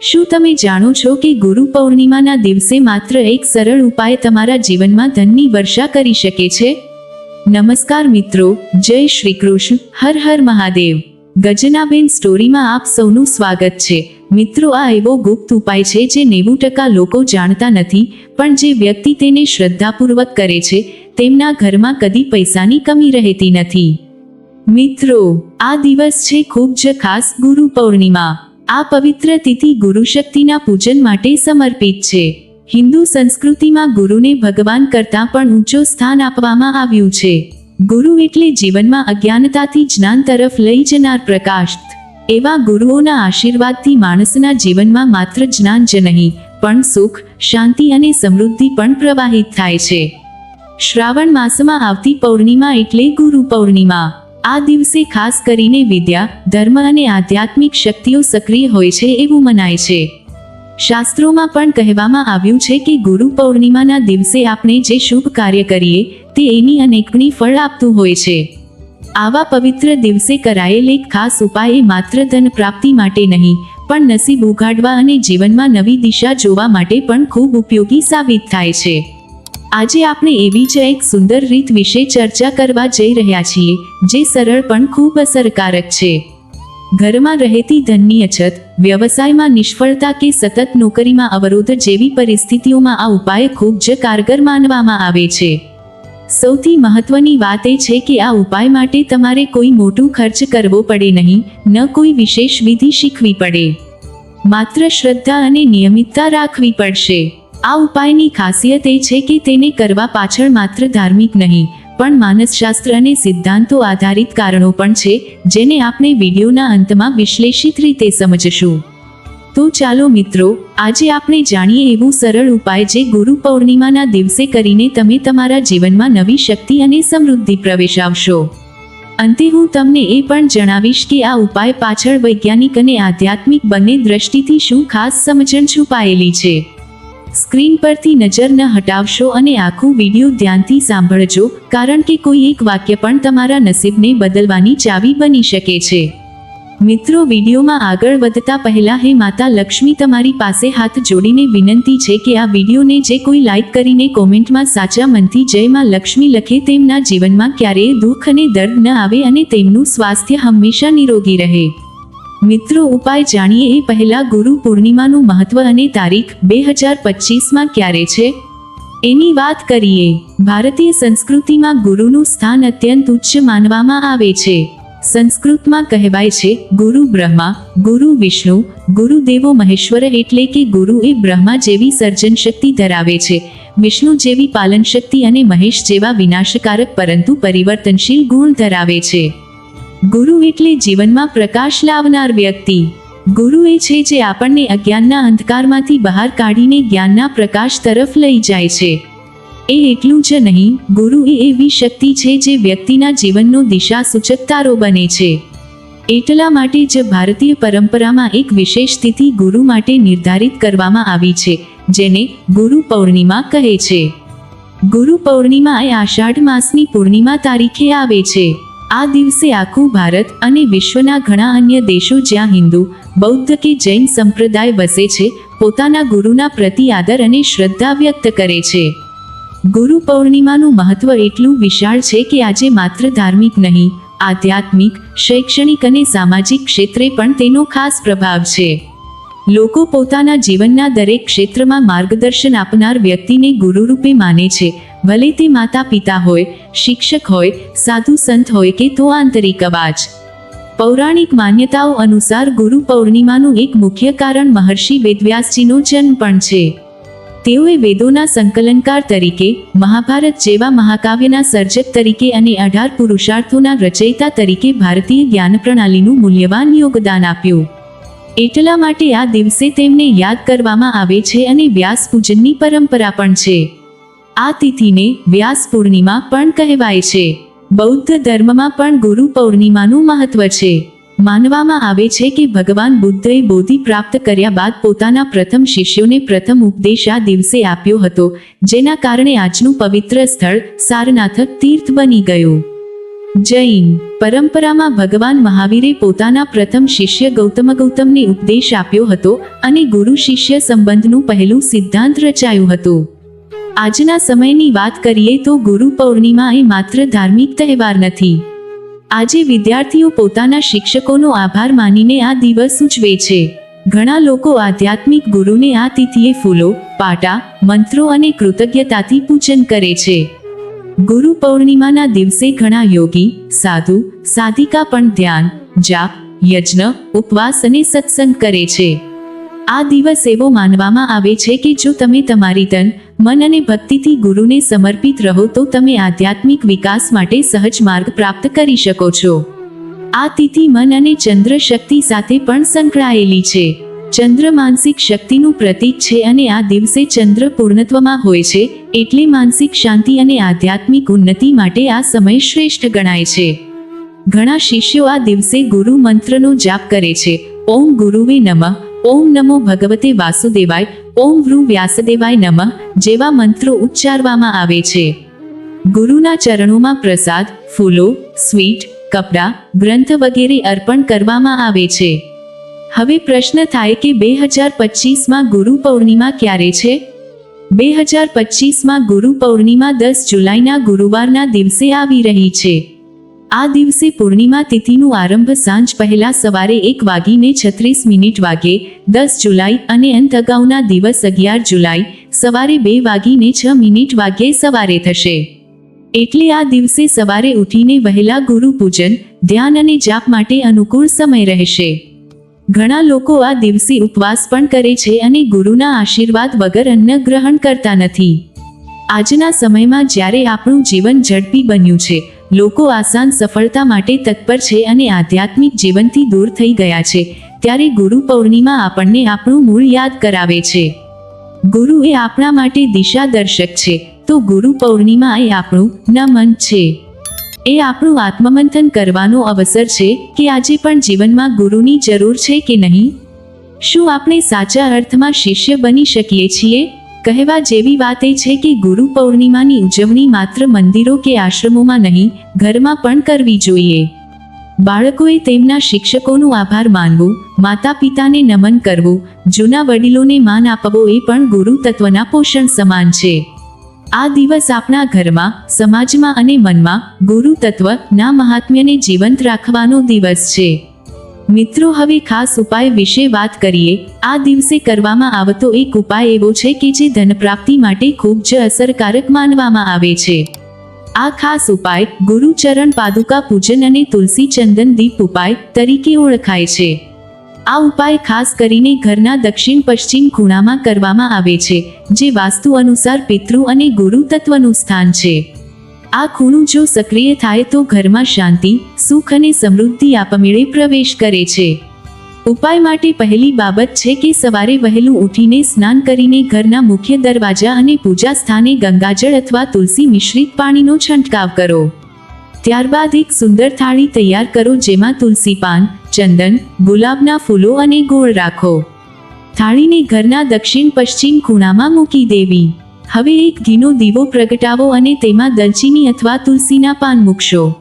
શું તમે જાણો છો કે ગુરુ પૌર્ણિમાના દિવસે માત્ર એક સરળ ઉપાય તમારા જીવનમાં ધનની વર્ષા કરી શકે છે? નમસ્કાર મિત્રો, જય શ્રી કૃષ્ણ, હર હર મહાદેવ. ગજનાબેન સ્ટોરીમાં આપ સૌનું સ્વાગત છે. મિત્રો, આ એવો ગુપ્ત ઉપાય છે જે નેવું ટકા લોકો જાણતા નથી, પણ જે વ્યક્તિ તેને શ્રદ્ધાપૂર્વક કરે છે, તેમના ઘરમાં કદી પૈસાની કમી રહેતી નથી. મિત્રો, આ દિવસ છે ખૂબ જ ખાસ ગુરુ પૌર્ણિમા. આ પવિત્ર તિથિ ગુરુ શક્તિના પૂજન માટે સમર્પિત છે. હિન્દુ સંસ્કૃતિમાં ગુરુને ભગવાન કરતાં પણ ઊંચો સ્થાન આપવામાં આવ્યું છે. ગુરુ એટલે જીવનમાં અજ્ઞાનતાથી જ્ઞાન તરફ લઈ જનાર પ્રકાશ. એવા ગુરુઓના આશીર્વાદથી માણસના જીવનમાં માત્ર જ્ઞાન જ નહીં, પણ સુખ, શાંતિ અને સમૃદ્ધિ પણ પ્રવાહિત થાય છે. શ્રાવણ માસમાં આવતી પૌર્ણિમા એટલે ગુરુ પૌર્ણિમા. આ દિવસે ખાસ કરીને વિદ્યા, ધર્મ અને આધ્યાત્મિક શક્તિઓ સક્રિય હોય છે એવું મનાય છે. શાસ્ત્રોમાં પણ કહેવામાં આવ્યું છે કે ગુરુ પૌર્ણિમાના દિવસે આપણે જે શુભ કાર્ય કરીએ, તે એની અનેકની ફળ આપતું હોય છે. આવા પવિત્ર દિવસે કરાયેલ એક ખાસ ઉપાય એ માત્ર ધન પ્રાપ્તિ માટે નહીં, પણ નસીબ ઉગાડવા અને જીવનમાં નવી દિશા જોવા માટે પણ ખૂબ ઉપયોગી સાબિત થાય છે. આજે આપણે એવી જ એક સુંદર રીત વિશે ચર્ચા કરવા જઈ રહ્યા છીએ, જે સરળ પણ ખૂબ અસરકારક છે. ઘરમાં રહેતી ધનની અછત, વ્યવસાયમાં નિષ્ફળતા કે સતત નોકરીમાં અવરોધ જેવી પરિસ્થિતિઓમાં આ ઉપાય ખૂબ જ કારગર માનવામાં આવે છે. સૌથી મહત્વની વાત એ છે કે આ ઉપાય માટે તમારે કોઈ મોટું ખર્ચ કરવો પડે નહીં, ન કોઈ વિશેષ વિધિ શીખવી પડે. માત્ર શ્રદ્ધા અને નિયમિતતા રાખવી પડશે. આ ઉપાયની ખાસિયત એ છે કે તેને કરવા પાછળ માત્ર ધાર્મિક નહીં, પણ માનસશાસ્ત્ર અને સિદ્ધાંતો આધારિત કારણો પણ છે, જેને આપણે વિડીયોના અંતમાં વિશ્લેષિત રીતે સમજશું. તો ચાલો મિત્રો, આજે આપણે જાણીએ એવું સરળ ઉપાય જે ગુરુ પૌર્ણિમાના દિવસે કરીને તમે તમારા જીવનમાં નવી શક્તિ અને સમૃદ્ધિ પ્રવેશાવશો. અંતે હું તમને એ પણ જણાવીશ કે આ ઉપાય પાછળ વૈજ્ઞાનિક અને આધ્યાત્મિક બંને દ્રષ્ટિથી શું ખાસ સમજણ છુપાયેલી છે. સ્ક્રીન પરથી નજર ન હટાવશો અને આખું વીડિયો ધ્યાનથી સાંભળજો, કારણ કે કોઈ એક વાક્ય પણ તમારા નસીબને બદલવાની ચાવી બની શકે છે. મિત્રો, વિડીયોમાં આગળ વધતા પહેલા હે માતા લક્ષ્મી તમારી પાસે હાથ જોડીને વિનંતી છે કે આ વિડીયોને જે કોઈ લાઇક કરીને કોમેન્ટમાં સાચા મનથી જય માં લક્ષ્મી લખે તેમના જીવનમાં ક્યારેય દુઃખ અને દર્દ ન આવે અને તેમનું સ્વાસ્થ્ય હંમેશા નિરોગી રહે. મિત્રો, ઉપાય જાણીએ એ પહેલા ગુરુ પૂર્ણિમાનું મહત્વ અને તારીખ બે હજાર પચીસમાં ક્યારે છે? એની વાત કરીએ. ભારતીય સંસ્કૃતિમાં ગુરુનું સ્થાન અત્યંત ઉચ્ચ માનવામાં આવે છે. સંસ્કૃતમાં કહેવાય છે, ગુરુ બ્રહ્મા, ગુરુ વિષ્ણુ, ગુરુ દેવો મહેશ્વર એટલે કે ગુરુ એ બ્રહ્મા જેવી સર્જન શક્તિ ધરાવે છે. વિષ્ણુ જેવી પાલન શક્તિ અને મહેશ જેવા વિનાશકારક પરંતુ પરિવર્તનશીલ ગુણ ધરાવે છે. ગુરુ એટલે જીવનમાં પ્રકાશ લાવનાર વ્યક્તિ. ગુરુ એ છે જે આપણને અજ્ઞાનના અંધકારમાંથી બહાર કાઢીને જ્ઞાનના પ્રકાશ તરફ લઈ જાય છે. એ એટલું જ નહીં, ગુરુ એ એવી શક્તિ છે જે વ્યક્તિના જીવનનો દિશા સૂચક તારો બને છે. એટલા માટે જ ભારતીય પરંપરામાં એક વિશેષ તિથિ ગુરુ માટે નિર્ધારિત કરવામાં આવી છે, જેને ગુરુ પૌર્ણિમા કહે છે. ગુરુ પૌર્ણિમા એ આષાઢ માસની પૂર્ણિમા તારીખે આવે છે. આ દિવસે આખું ભારત અને વિશ્વના ઘણા અન્ય દેશો જ્યાં હિન્દુ, બૌદ્ધ કે જૈન સંપ્રદાય વસે છે, પોતાના ગુરુના પ્રતિ આદર અને શ્રદ્ધા વ્યક્ત કરે છે. ગુરુ પૌર્ણિમાનું મહત્વ એટલું વિશાળ છે કે આજે માત્ર ધાર્મિક નહીં, આધ્યાત્મિક, શૈક્ષણિક અને સામાજિક ક્ષેત્રે પણ તેનો ખાસ પ્રભાવ છે. લોકો પોતાના જીવનના દરેક ક્ષેત્રમાં માર્ગદર્શન આપનાર વ્યક્તિને ગુરુરૂપે માને છે. ભલે તે માતા પિતા હોય, શિક્ષક હોય, સાધુ સંત હોય કે તો આંતરિક અવાજ. પૌરાણિક માન્યતાઓ અનુસાર ગુરુ પૌર્ણિમાનું એક મુખ્ય કારણ મહર્ષિ વેદવ્યાસજીનો જન્મ પણ છે. તેઓએ વેદોના સંકલનકાર તરીકે, મહાભારત જેવા મહાકાવ્યના સર્જક તરીકે અને અઢાર પુરુષાર્થોના રચયિતા તરીકે ભારતીય જ્ઞાન પ્રણાલીનું મૂલ્યવાન યોગદાન આપ્યું. એટલા માટે આ દિવસે તેમને યાદ કરવામાં આવે છે અને વ્યાસ પૂજનની પરંપરા પણ છે. આ તિથિને વ્યાસ પૂર્ણિમા પણ કહેવાય છે. બૌદ્ધ ધર્મમાં પણ ગુરુ પૌર્ણિમાનું મહત્વ છે. માનવામાં આવે છે કે ભગવાન બુદ્ધએ બોધિ પ્રાપ્ત કર્યા બાદ પોતાના પ્રથમ શિષ્યોને પ્રથમ ઉપદેશ આ દિવસે આપ્યો હતો, જેના કારણે આજનું પવિત્ર સ્થળ સારનાથ તીર્થ બની ગયું. જૈન પરંપરામાં ભગવાન મહાવીરે પોતાના પ્રથમ શિષ્ય ગૌતમ ગૌતમને ઉપદેશ આપ્યો હતો અને ગુરુ શિષ્ય સંબંધનું પહેલું સિદ્ધાંત રચાયું હતું. આજના સમયની વાત કરીએ તો ગુરુ પૌર્ણિમા એ માત્ર ધાર્મિક તહેવાર નથી. આજે વિદ્યાર્થીઓ પોતાના શિક્ષકોનો આભાર માનીને આ દિવસ ઉજવે છે. ઘણા લોકો આધ્યાત્મિક ગુરુને આ તિથિએ ફૂલો પાટા મંત્રો અને કૃતજ્ઞતાથી પૂજન કરે છે. ગુરુ પૌર્ણિમાના દિવસે ઘણા યોગી, સાધુ, સાધિકા પણ ધ્યાન, જાપ, યજ્ઞ, ઉપવાસ અને સત્સંગ કરે છે. આ દિવસ એવો માનવામાં આવે છે કે જો તમે તમારી તન મન અને ભક્તિથી ગુરુને સમર્પિત રહો તો તમે આધ્યાત્મિક વિકાસ માટે સહજ માર્ગ પ્રાપ્ત કરી શકો છો. આ તિથિ મન અને ચંદ્ર શક્તિ સાથે પણ સંકળાયેલી છે. ચંદ્ર માનસિક શક્તિનું પ્રતીક છે અને આ દિવસે ચંદ્ર પૂર્ણત્વમાં હોય છે, એટલે માનસિક શાંતિ અને આધ્યાત્મિક ઉન્નતિ માટે આ સમય શ્રેષ્ઠ ગણાય છે. ઘણા શિષ્યો આ દિવસે ગુરુ મંત્રનો જાપ કરે છે. ઓમ ગુરુવે નમઃ, ઓમ નમો ભગવતે વાસુદેવાય, ઓમ વૃ વ્યાસદેવાય નમઃ, જેવા મંત્રો ઉચ્ચારવામાં આવે છે. ગુરુના ચરણોમાં પ્રસાદ, ફૂલો, સ્વીટ, કપડાં, ગ્રંથ વગેરે અર્પણ કરવામાં આવે છે. હવે પ્રશ્ન થાય કે બે હજાર પચીસમાં ગુરુ પૌર્ણિમા ક્યારે છે? બે હજાર પચીસમાં ગુરુ પૌર્ણિમા દસ જુલાઈના ગુરુવારના દિવસે આવી રહી છે. આ દિવસે પૂર્ણિમા તિથિનું આરંભ સાંજ પહેલા સવારે એક વાગીને છત્રીસ મિનિટ વાગે, દસ જુલાઈ અને અંત અગાઉના દિવસ અગિયાર જુલાઈ, સવારે બે વાગીને છ મિનિટ વાગ્યે સવારે થશે. એટલે આ દિવસે સવારે ઉઠીને વહેલા ગુરુ પૂજન, ધ્યાન અને જાપ માટે અનુકૂળ સમય રહેશે. ઘણા લોકો આ દિવસે ઉપવાસ પણ કરે છે અને ગુરુના આશીર્વાદ વગર અન્ન ગ્રહણ કરતા નથી. આજના સમયમાં જ્યારે આપણું જીવન ઝડપી બન્યું છે, લોકો આસાન સફળતા માટે તત્પર છે અને આધ્યાત્મિક જીવનથી દૂર થઈ ગયા છે, ત્યારે ગુરુ પૌર્ણિમા આપણને આપણું મૂળ યાદ કરાવે છે. ગુરુ એ આપણા માટે દિશા દર્શક છે, તો ગુરુ પૌર્ણિમા એ આપણું ન મન છે. એ આપણું આત્મમંથન કરવાનો અવસર છે કે આજે પણ જીવનમાં ગુરુની જરૂર છે કે નહીં? શું આપણે સાચા અર્થમાં શિષ્ય બની શકીએ છીએ? કહેવા જેવી વાત એ છે કે ગુરુ પૌર્ણિમાની ઉજવણી માત્ર મંદિરો કે આશ્રમોમાં નહીં, ઘરમાં પણ કરવી જોઈએ. બાળકોએ તેમના શિક્ષકોનું આભાર માનવું માતા પિતાને નમન કરવું, જૂના વડીલોને માન આપવો એ પણ ગુરુ તત્વના પોષણ સમાન છે. આ દિવસ આપણા ઘરમાં, સમાજમાં અને મનમાં ગુરુ તત્વ ના મહાત્મ્યને જીવંત રાખવાનો દિવસ છે. મિત્રો, હવે ખાસ ઉપાય વિશે વાત કરીએ. આ દિવસે કરવામાં આવતો એક ઉપાય એવો છે કે જે ધન પ્રાપ્તિ માટે ખૂબ જ અસરકારક માનવામાં આવે છે. આ ખાસ ઉપાય ગુરુચરણ પાદુકા પૂજન અને તુલસી ચંદન દીપ ઉપાય તરીકે ઓળખાય છે. આ ઉપાય ખાસ કરીને ઘરના દક્ષિણ પશ્ચિમ ખૂણામાં કરવામાં આવે છે, જે વાસ્તુ અનુસાર પિતૃ અને ગુરુ તત્વનું સ્થાન છે. આ ખૂણું જો સક્રિય થાય તો ઘરમાં શાંતિ, સુખ અને સમૃદ્ધિ આપમેળે પ્રવેશ કરે છે. ઉપાય માટે પહેલી બાબત છે કે સવારે વહેલું ઉઠીને સ્નાન કરીને ઘરના મુખ્ય દરવાજા અને પૂજા સ્થાને ગંગાજળ અથવા તુલસી મિશ્રિત પાણીનો છંટકાવ કરો. ત્યારબાદ એક સુંદર થાળી તૈયાર કરો જેમાં તુલસી પાન ચંદન, ગુલાબના ફૂલો અને ગોળ રાખો. થાળીને ઘરના દક્ષિણ પશ્ચિમ ખૂણામાં મૂકી દેવી. હવે એક ઘીનો દીવો પ્રગટાવો અને તેમાં દલચીની અથવા તુલસીના પાન મૂકશો.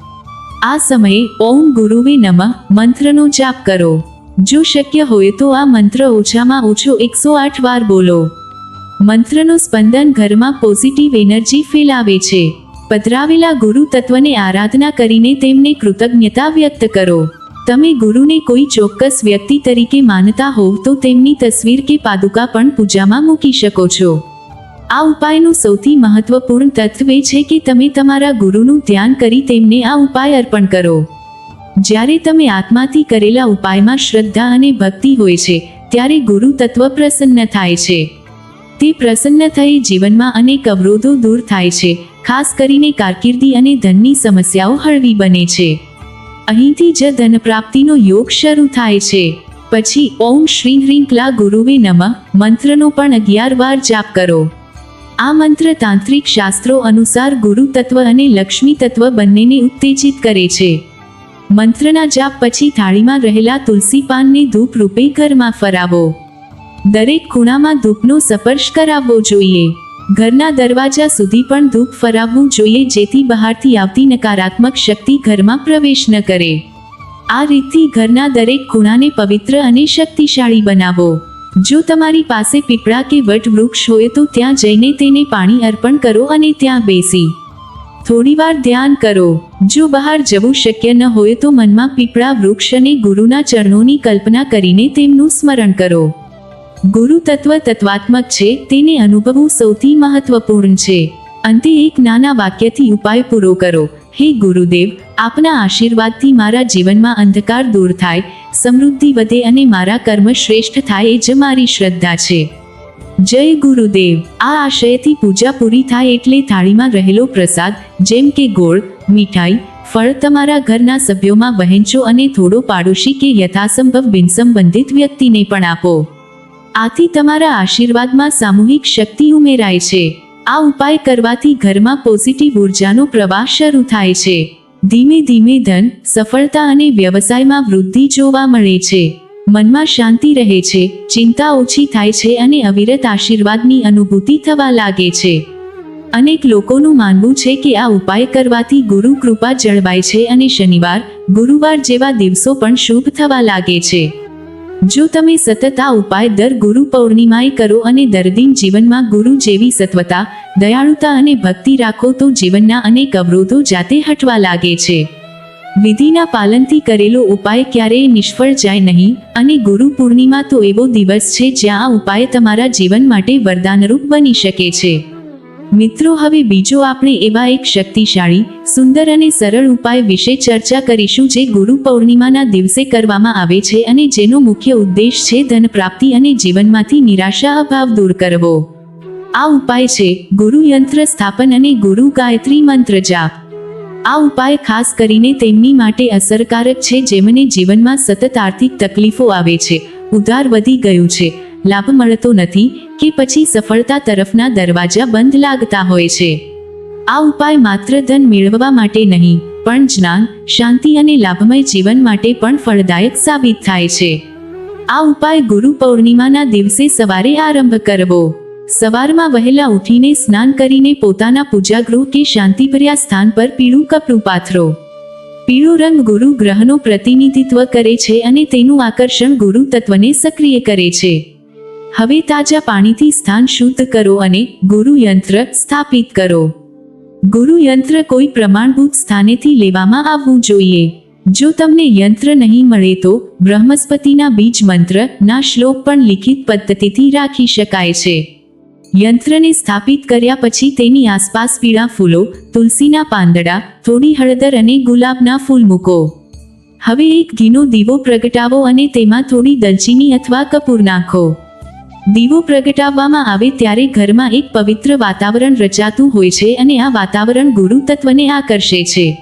આ સમયે ઓમ ગુરુવે નમઃ, મંત્રનો જાપ કરો. જો શક્ય હોય તો આ મંત્ર ઓછામાં ઓછો એકસો આઠ વાર બોલો. મંત્રનું સ્પંદન ઘરમાં પોઝિટિવ એનર્જી ફેલાવે છે. પધરાવેલા ગુરુ તત્વને આરાધના કરીને તેમને કૃતજ્ઞતા વ્યક્ત કરો. તમે ગુરુને કોઈ ચોક્કસ વ્યક્તિ તરીકે માનતા હોવ તો તેમની તસવીર કે પાદુકા પણ પૂજામાં મૂકી શકો છો. આ ઉપાયનું સૌથી મહત્વપૂર્ણ તત્વ એ છે કે તમે તમારા ગુરુનું ધ્યાન કરી તેમને આ ઉપાય અર્પણ કરો. જ્યારે તમે આત્માથી કરેલા ઉપાયમાં શ્રદ્ધા અને ભક્તિ હોય છે, ત્યારે ગુરુ તત્વ પ્રસન્ન થાય છે. તે પ્રસન્ન થઈ જીવનમાં અનેક અવરોધો દૂર થાય છે, ખાસ કરીને કારકિર્દી અને ધનની સમસ્યાઓ હળવી બને છે. અહીંથી જ ધન પ્રાપ્તિનો યોગ શરૂ થાય છે. પછી ઓમ શ્રી હ્રીં ક્લા ગુરુવે નમઃ, મંત્રનો પણ અગિયાર વાર જાપ કરો. આ મંત્ર તાંત્રિક શાસ્ત્રો અનુસાર ગુરુ તત્વ અને લક્ષ્મી તત્વ બંનેને ઉત્તેજિત કરે છે. મંત્રના જાપ પછી થાળીમાં રહેલા તુલસી પાનને ધૂપ રૂપે ઘરમાં ફરાવો. દરેક ખૂણામાં ધૂપનો સ્પર્શ કરાવવો જોઈએ. ઘરના દરવાજા સુધી પણ ધૂપ ફરાવવું જોઈએ જેથી બહારથી આવતી નકારાત્મક શક્તિ ઘરમાં પ્રવેશ ન કરે. આ રીતથી ઘરના દરેક ખૂણાને પવિત્ર અને શક્તિશાળી બનાવો. જો તમારી પાસે પીપળા કે વટ વૃક્ષ હોય તો ત્યાં જઈને તેને પાણી અર્પણ કરો અને ત્યાં બેસી. થોડીવાર ધ્યાન કરો. જો બહાર જવું શક્ય ન હોય તો મનમાં પીપળા વૃક્ષ અને ગુરુના ચરણોની કલ્પના કરીને તેમનું સ્મરણ કરો. ગુરુ તત્વ તત્વાત્મક છે, તેને અનુભવવું સૌથી મહત્વપૂર્ણ છે. અંતે એક નાના વાક્યથી ઉપાય પૂરો કરો. હે ગુરુદેવ, આપના આશીર્વાદથી મારા જીવનમાં અંધકાર દૂર થાય, સમૃદ્ધિ વધે અને મારા કર્મ શ્રેષ્ઠ થાય એ જ મારી શ્રદ્ધા છે. જય ગુરુદેવ, આ આશયથી પૂજા પૂરી થાય એટલે થાળીમાં રહેલો પ્રસાદ, જેમ કે ગોળ, મીઠાઈ, ફળ તમારા ઘરના સભ્યોમાં વહેંચો અને થોડો પાડોશી કે યથાસંભવ બિનસંબંધિત વ્યક્તિને પણ આપો. આથી તમારા આશીર્વાદમાં સામૂહિક શક્તિ ઉમેરાય છે. આ ઉપાય કરવાથી ઘરમાં પોઝિટિવ ઉર્જાનો પ્રવાહ શરૂ થાય છે. ધીમે ધીમે ધન, સફળતા અને વ્યવસાયમાં વૃદ્ધિ જોવા મળે છે. મનમાં શાંતિ રહે છે, ચિંતા ઓછી થાય છે અને અવિરત આશીર્વાદની અનુભૂતિ થવા લાગે છે. અનેક લોકોનું માનવું છે કે આ ઉપાય કરવાથી ગુરુ કૃપા જળવાય છે અને શનિવાર, ગુરુવાર જેવા દિવસો પણ શુભ થવા લાગે છે. જો તમે સતત આ ઉપાય દર ગુરુ પૌર્ણિમાએ કરો અને દરદીન જીવનમાં ગુરુ જેવી સત્વતા, દયાળુતા અને ભક્તિ રાખો તો જીવનના અનેક અવરોધો જાતે હટવા લાગે છે. વિધિના પાલનથી કરેલો ઉપાય ક્યારેય નિષ્ફળ જાય નહીં અને ગુરુ પૂર્ણિમા તો એવો દિવસ છે જ્યાં આ ઉપાય તમારા જીવન માટે વરદાનરૂપ બની શકે છે. મિત્રો, હવે બીજો આપણે એવા એક શક્તિશાળી, સુંદર અને સરળ ઉપાય વિશે ચર્ચા કરીશું જે ગુરુ પૌર્ણિમાના દિવસે કરવામાં આવે છે અને જેનો મુખ્ય ઉદ્દેશ છે ધન પ્રાપ્તિ અને જીવનમાંથી નિરાશા અભાવ દૂર કરવો. આ ઉપાય છે, ગુરુ યંત્ર સ્થાપન અને ગુરુ ગાયત્રી મંત્ર જાપ. આ ઉપાય ખાસ કરીને તેમની માટે અસરકારક છે, જેમને જીવનમાં સતત આર્થિક તકલીફો આવે છે ઉધાર વધી ગયું છે લાભ મળતો નથી કે પછી સફળતા તરફના દરવાજા બંધ લાગતા હોય છે. આ ઉપાય માત્ર ધન મેળવવા માટે નહીં, પણ જ્ઞાન, શાંતિ અને લાભમય જીવન માટે પણ ફળદાયક સાબિત થાય છે. આ ઉપાય ગુરુ પૌર્ણિમાના દિવસે સવારે આરંભ કરવો. સવારમાં વહેલા ઉઠીને સ્નાન કરીને પોતાના પૂજાગૃહ કે શાંતિભર્યા સ્થાન પર પીળું કપડું પાથરો. પીળો રંગ ગુરુ ગ્રહનું પ્રતિનિધિત્વ કરે છે અને તેનું આકર્ષણ ગુરુ તત્વને સક્રિય કરે છે. હવે તાજા પાણીથી સ્થાન શુદ્ધ કરો અને ગુરુ યંત્ર સ્થાપિત કરો. ગુરુ યંત્ર કોઈ પ્રમાણભૂત સ્થાનેથી લેવામાં આવવું જોઈએ. જો તમને યંત્ર નહીં મળે તો બ્રહ્મસ્પતિના બીજ મંત્ર ના શ્લોક પણ લિખિત પદ્ધતિથી રાખી શકાય છે. યંત્રને સ્થાપિત કર્યા પછી તેની આસપાસ પીળા ફૂલો, તુલસીના પાંદડા, થોડી હળદર અને ગુલાબના ફૂલ મૂકો. હવે એક ઘીનો દીવો પ્રગટાવો અને તેમાં થોડી દલચીની અથવા કપૂર નાખો. દીવો પ્રગટાવવામાં આવે ત્યારે ઘરમાં એક પવિત્ર વાતાવરણ રચાતું હોય છે અને આ વાતાવરણ ગુરુ તત્વને આકર્ષે છે.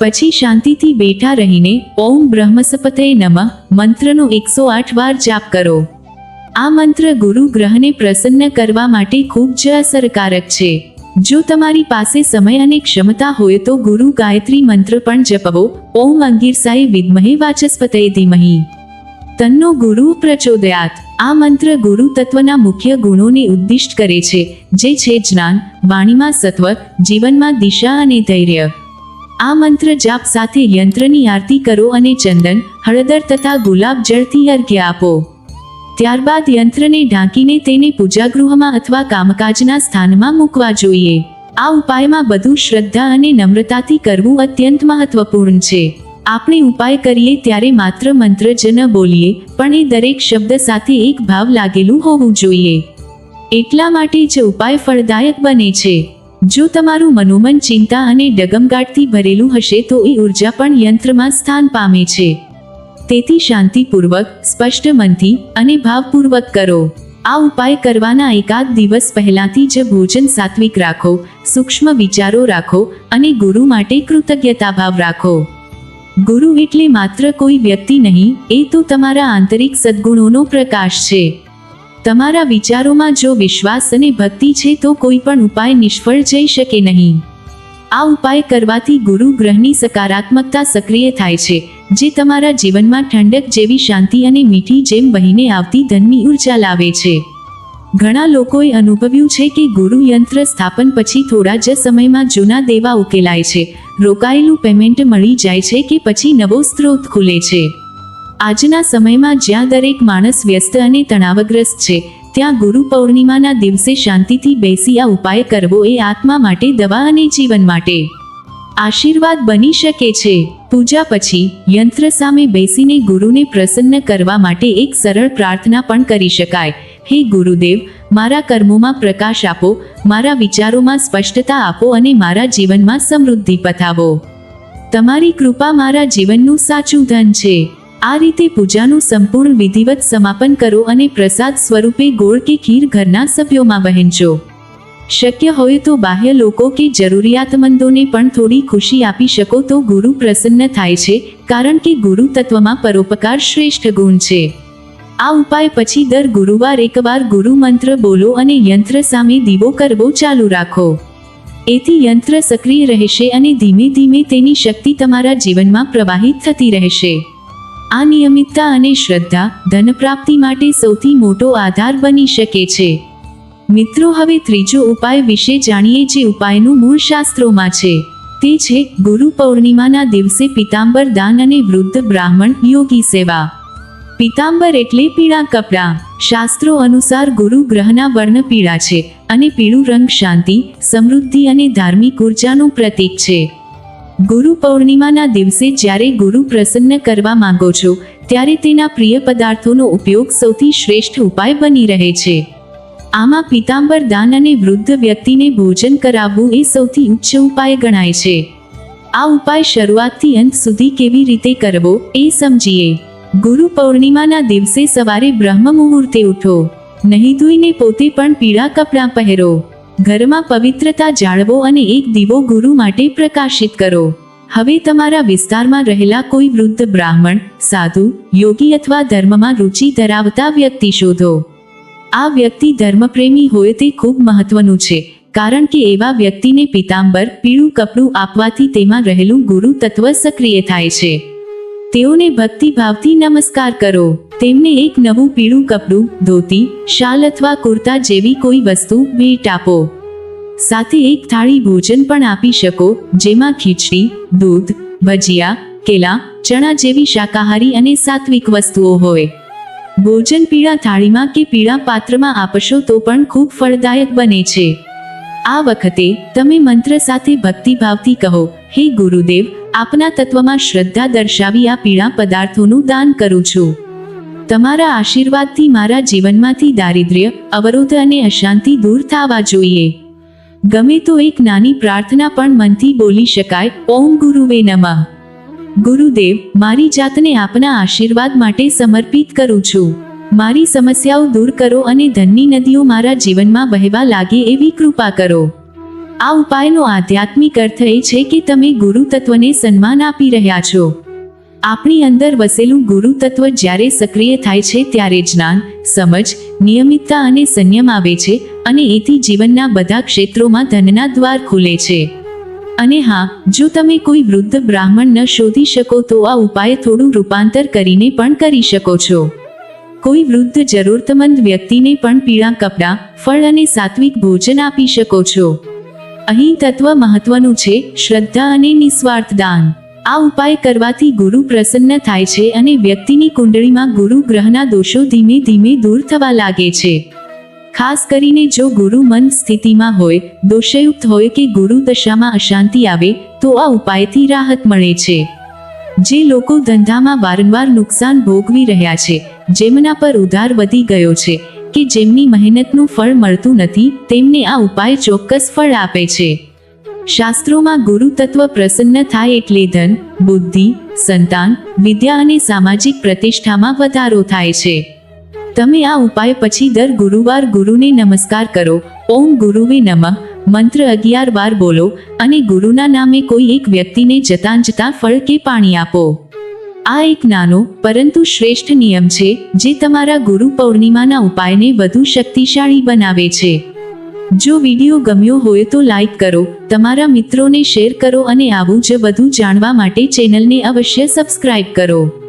પછી શાંતિથી બેઠા રહીને ઓમ બ્રહ્મસપતે નમઃ, મંત્રનો એકસો આઠ વાર જાપ કરો. આ મંત્ર ગુરુ ગ્રહને પ્રસન્ન કરવા માટે ખૂબ જ અસરકારક છે. જો તમારી પાસે સમય અને ક્ષમતા હોય તો ગુરુ ગાયત્રી મંત્ર પણ જપવો. ઓમ અંગીરસાય વિદ્મહે વાચસ્પતય ધીમહિ. તન્નો ગુરુ પ્રચોદયાત. આ મંત્ર ગુરુ તત્વના મુખ્ય ગુણોને ઉદ્દિષ્ટ કરે છે, જે છે જ્ઞાન, વાણીમાં સત્વ જીવનમાં દિશા અને ધૈર્ય. આ મંત્ર જાપ સાથે યંત્રની આરતી કરો અને ચંદન, હળદર તથા ગુલાબ જળથી અર્ઘ્ય આપો. ત્યારબાદ યંત્રને ઢાંકીને તેને પૂજાગૃહમાં અથવા કામકાજના સ્થાનમાં મૂકવા જોઈએ. આ ઉપાયમાં બધું શ્રદ્ધા અને નમ્રતાથી કરવું અત્યંત મહત્વપૂર્ણ છે. આપણે ઉપાય કરીએ ત્યારે માત્ર મંત્ર જ ન બોલીએ, પણ એ દરેક શબ્દ સાથે એક ભાવ લાગેલું હોવું જોઈએ. એટલા માટે જ ઉપાય ફળદાયક બને છે. જો તમારું મનોમન ચિંતા અને ડગમગાટથી ભરેલું હશે તો એ ઊર્જા પણ યંત્રમાં સ્થાન પામે છે. તેથી શાંતિપૂર્વક, સ્પષ્ટ મનથી અને ભાવપૂર્વક કરો. આ ઉપાય કરવાના એકાદ દિવસ પહેલાથી જ ભોજન સાત્વિક રાખો, સૂક્ષ્મ વિચારો રાખો અને ગુરુ માટે કૃતજ્ઞતા ભાવ રાખો. ગુરુ એટલે માત્ર કોઈ વ્યક્તિ નહીં, એ તો તમારા આંતરિક સદ્ગુણોનો પ્રકાશ છે. તમારા વિચારોમાં જો વિશ્વાસ અને ભક્તિ છે તો કોઈ પણ ઉપાય નિષ્ફળ જઈ શકે નહીં. આ ઉપાય કરવાથી ગુરુ ગ્રહની સકારાત્મકતા સક્રિય થાય છે, જે તમારા જીવનમાં ઠંડક જેવી શાંતિ અને મીઠી જેમ વહીને આવતી ધનની ઊર્જા લાવે છે. ઘણા લોકોએ અનુભવ્યું છે કે ગુરુ યંત્ર સ્થાપન પછી થોડા જ સમયમાં જૂના દેવા ઉકેલાય છે. રોકાયેલું પેમેન્ટ મળી જાય છે કે પછી નવો સ્ત્રોત ખુલે છે. આજના સમયમાં જ્યાં દરેક માણસ વ્યસ્ત અને તણાવગ્રસ્ત છે, ત્યાં ગુરુ પૌર્ણિમાના દિવસે શાંતિથી બેસી આ ઉપાય કરવો એ આત્મા માટે દવા અને જીવન માટે. આશીર્વાદ બની શકે છે. પૂજા પછી, યંત્ર સામે બેસીને ગુરુને પ્રસન્ન કરવા માટે એક સરળ પ્રાર્થના પણ કરી શકાય. હે ગુરુદેવ, મારા કર્મોમાં પ્રકાશ આપો, મારા વિચારોમાં સ્પષ્ટતા આપો અને મારા જીવનમાં સમૃદ્ધિ પથાવો. તમારી કૃપા મારા જીવનનું સાચું ધન છે. આ રીતે પૂજાનું સંપૂર્ણ વિધિવત સમાપન કરો અને પ્રસાદ સ્વરૂપે ગોળ કે ખીર ઘરના સભ્યોમાં વહેંચો. શક્ય હોય તો બાહ્ય લોકો કે જરૂરિયાતમંદોને પણ થોડી ખુશી આપી શકો તો ગુરુ પ્રસન્ન થાય છે, કારણ કે ગુરુ તત્વમાં પરોપકાર શ્રેષ્ઠ ગુણ છે. આ ઉપાય પછી દર ગુરુવાર એકવાર ગુરુ મંત્ર બોલો અને યંત્ર સામે દીવો કરવો ચાલુ રાખો. એથી યંત્ર સક્રિય રહેશે અને ધીમે ધીમે તેની શક્તિ તમારા જીવનમાં પ્રવાહિત થતી રહેશે. આ નિયમિતતા અને શ્રદ્ધા ધન પ્રાપ્તિ માટે સૌથી મોટો આધાર બની શકે છે. મિત્રો, હવે ત્રીજો ઉપાય વિશે જાણીએ જે ઉપાયનું મૂળ શાસ્ત્રોમાં છે. તે છે, ગુરુ પૌર્ણિમાના દિવસે પિતાંબર દાન અને વૃદ્ધ બ્રાહ્મણ યોગી સેવા. પિતાંબર એટલે પીળા કપડાં. શાસ્ત્રો અનુસાર ગુરુ ગ્રહના વર્ણ પીળા છે અને પીળું રંગ શાંતિ, સમૃદ્ધિ અને ધાર્મિક ઉર્જાનું પ્રતીક છે. ગુરુ પૌર્ણિમાના દિવસે જ્યારે ગુરુ પ્રસન્ન કરવા માંગો છો, ત્યારે તેના પ્રિય પદાર્થોનો ઉપયોગ સૌથી શ્રેષ્ઠ ઉપાય બની રહે છે. આમાં પિતાંબર દાન અને વૃદ્ધ વ્યક્તિને ભોજન કરાવવું એ સૌથી ઉચ્ચ ઉપાય ગણાય છે. આ ઉપાય શરૂઆતથી અંત સુધી કેવી રીતે કરવો એ સમજીએ. ગુરુ પૌર્ણિમાના દિવસે સવારે બ્રહ્મ મુહૂર્તે ઉઠો. નહીં ધોઈને પોતે પણ પીળા કપડાં પહેરો. ઘરમાં પવિત્રતા જાળવો અને એક દીવો ગુરુ માટે પ્રકાશિત કરો. હવે તમારા વિસ્તારમાં રહેલા કોઈ વૃદ્ધ બ્રાહ્મણ, સાધુ, યોગી અથવા ધર્મમાં રુચિ ધરાવતા વ્યક્તિ શોધો. આ વ્યક્તિ ધર્મપ્રેમી હોય તે ખૂબ મહત્વનું છે, કારણ કે એવા વ્યક્તિને પિતાંબર, પીળું કપડું આપવાથી તેમાં રહેલું ગુરુ તત્વ સક્રિય થાય છે. તેઓને ભક્તિભાવથી નમસ્કાર કરો. તેમને એક નવું પીળું કપડું, ધોતી, શાલ અથવા કુર્તા જેવી કોઈ વસ્તુ ભેટ આપો. સાથે એક થાળી ભોજન પણ આપી શકો, જેમાં ખીચડી, દૂધ, ભજીયા, કેલા, ચણા જેવી શાકાહારી અને સાત્વિક વસ્તુઓ હોય. ભોજન પીળા થાળીમાં કે પીળા પાત્રમાં આપશો તો પણ ખૂબ ફળદાયક બને છે. આ વખતે તમે મંત્ર સાથે ભક્તિભાવથી કહો, હે ગુરુદેવ આપના તત્વમાં શ્રદ્ધા દર્શાવી આ પીળા પદાર્થોનું દાન કરું છું. તમારા આશીર્વાદથી મારા જીવનમાંથી દારિદ્ર્ય, અવરોધ અને અશાંતિ દૂર થવા જોઈએ. ગમે તો એક નાની પ્રાર્થના પણ મનથી બોલી શકાય, ઓમ ગુરુવે નમઃ. ગુરુદેવ, મારી જાતને આપના આશીર્વાદ માટે સમર્પિત કરું છું. મારી સમસ્યાઓ દૂર કરો અને ધનની નદીઓ મારા જીવનમાં વહેવા લાગે એવી કૃપા કરો. આ ઉપાયનો આધ્યાત્મિક અર્થ એ છે કે તમે ગુરુ તત્વને સન્માન આપી રહ્યા છો. આપણી અંદર વસેલું ગુરુ તત્વ જ્યારે સક્રિય થાય છે ત્યારે જ્ઞાન, સમજ, નિયમિતતા અને સંયમ આવે છે અને એથી જીવનના બધા ક્ષેત્રોમાં ધનના દ્વાર ખુલે છે. અને હા, જો તમે કોઈ વૃદ્ધ બ્રાહ્મણ ન શોધી શકો તો આ ઉપાય થોડું રૂપાંતર કરીને પણ કરી શકો છો. કોઈ વૃદ્ધ જરૂરતમંદ વ્યક્તિને પણ પીળા કપડાં, ફળ અને સાત્વિક ભોજન આપી શકો છો. અહીં તત્વ મહત્વનું છે, શ્રદ્ધા અને નિસ્વાર્થ દાન. આ ઉપાય કરવાથી ગુરુ પ્રસન્ન થાય છે અને વ્યક્તિની કુંડળીમાં ગુરુ ગ્રહના દોષો ધીમે ધીમે દૂર થવા લાગે છે. ખાસ કરીને જો ગુરુ મન સ્થિતિમાં હોય, દોષયુક્ત હોય કે ગુરુ દશામાં અશાંતિ આવે, તો આ ઉપાયથી રાહત મળે છે. જે લોકો ધંધામાં વારંવાર નુકસાન ભોગવી રહ્યા છે, જેમના પર ઉધાર વધી ગયો છે કે જેમની મહેનતનું ફળ મળતું નથી, તેમને આ ઉપાય ચોક્કસ ફળ આપે છે. શાસ્ત્રોમાં ગુરુ તત્વ પ્રસન્ન થાય એટલે ધન, બુદ્ધિ, સંતાન, વિદ્યા અને સામાજિક પ્રતિષ્ઠામાં વધારો થાય છે. તમે આ ઉપાય પછી દર ગુરુવાર ગુરુને નમસ્કાર કરો. ઓમ ગુરુવે નમઃ. મંત્ર અગિયાર વાર બોલો અને ગુરુના નામે કોઈ એક વ્યક્તિને જતાં જતાં ફળ કે પાણી આપો. આ એક નાનો, પરંતુ શ્રેષ્ઠ નિયમ છે, જે તમારા ગુરુ પૌર્ણિમાના ઉપાયને વધુ શક્તિશાળી બનાવે છે. જો વીડિયો ગમ્યો હોય તો લાઈક કરો, તમારા મિત્રોને શેર કરો અને આવું જ બધું જાણવા માટે ચેનલને અવશ્ય સબસ્ક્રાઇબ કરો.